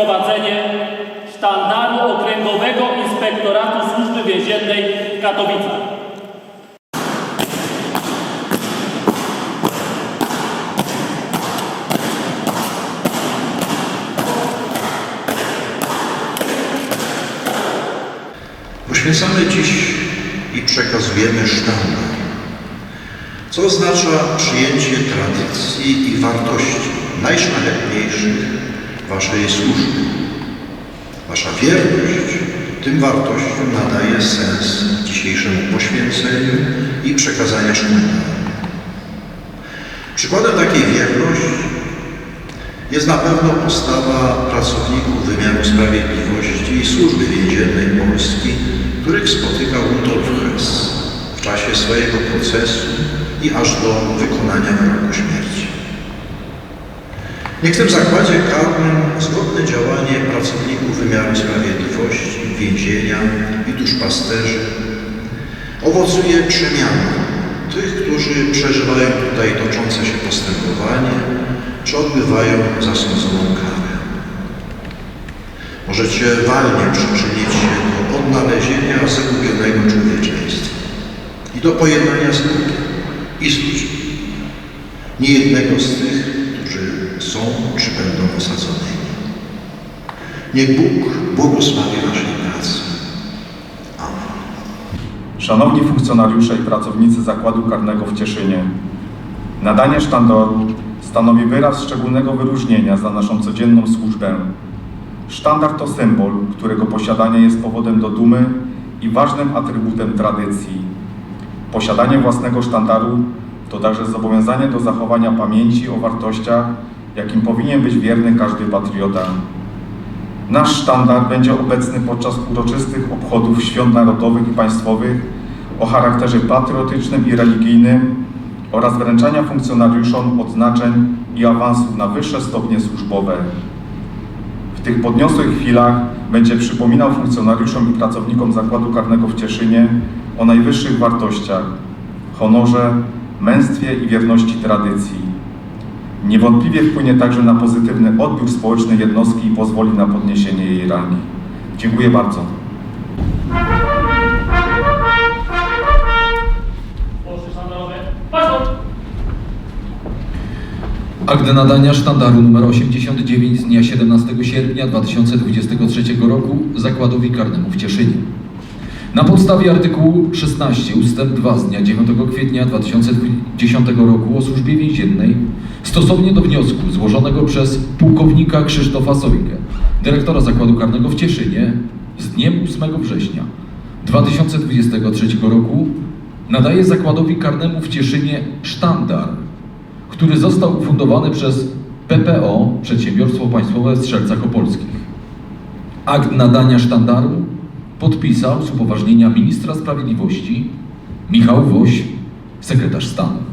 wprowadzenie sztandaru Okręgowego Inspektoratu Służby Więziennej w Katowicach. Poświęcamy dziś i przekazujemy sztandar, co oznacza przyjęcie tradycji i wartości najszlachetniejszych Waszej służby. Wasza wierność tym wartościom nadaje sens dzisiejszemu poświęceniu i przekazania sztandaru. Przykładem takiej wierności jest na pewno postawa pracowników wymiaru sprawiedliwości i służby więziennej Polski, których spotykał Rudolf Hess w czasie swojego procesu i aż do wykonania wyroku śmierci. Niech w tym zakładzie karnym zgodne działanie pracowników wymiaru sprawiedliwości, więzienia i duszpasterzy owocuje przemianą tych, którzy przeżywają tutaj toczące się postępowanie, czy odbywają zasądzoną karę. Możecie walnie przyczynić się do odnalezienia zagubionego człowieczeństwa i do pojednania z Bogiem i z ludźmi. Nie jednego z tych, są czy będą osadzonymi. Niech Bóg błogosławi Waszej pracy. Amen. Szanowni funkcjonariusze i pracownicy Zakładu Karnego w Cieszynie, nadanie sztandaru stanowi wyraz szczególnego wyróżnienia za naszą codzienną służbę. Sztandar to symbol, którego posiadanie jest powodem do dumy i ważnym atrybutem tradycji. Posiadanie własnego sztandaru to także zobowiązanie do zachowania pamięci o wartościach, jakim powinien być wierny każdy patriota. Nasz sztandar będzie obecny podczas uroczystych obchodów świąt narodowych i państwowych o charakterze patriotycznym i religijnym oraz wręczania funkcjonariuszom odznaczeń i awansów na wyższe stopnie służbowe. W tych podniosłych chwilach będzie przypominał funkcjonariuszom i pracownikom Zakładu Karnego w Cieszynie o najwyższych wartościach, honorze, męstwie i wierności tradycji. Niewątpliwie wpłynie także na pozytywny odbiór społeczny jednostki i pozwoli na podniesienie jej rangi. Dziękuję bardzo. Akt nadania sztandaru nr 89 z dnia 17 sierpnia 2023 roku Zakładowi Karnemu w Cieszynie. Na podstawie artykułu 16 ust. 2 z dnia 9 kwietnia 2010 roku o służbie więziennej stosownie do wniosku złożonego przez pułkownika Krzysztofa Sojkę, dyrektora Zakładu Karnego w Cieszynie z dniem 8 września 2023 roku nadaje Zakładowi Karnemu w Cieszynie sztandar który został ufundowany przez PPO, Przedsiębiorstwo Państwowe w Strzelcach Opolskich. Akt nadania sztandaru podpisał z upoważnienia ministra sprawiedliwości Michał Woś, sekretarz stanu.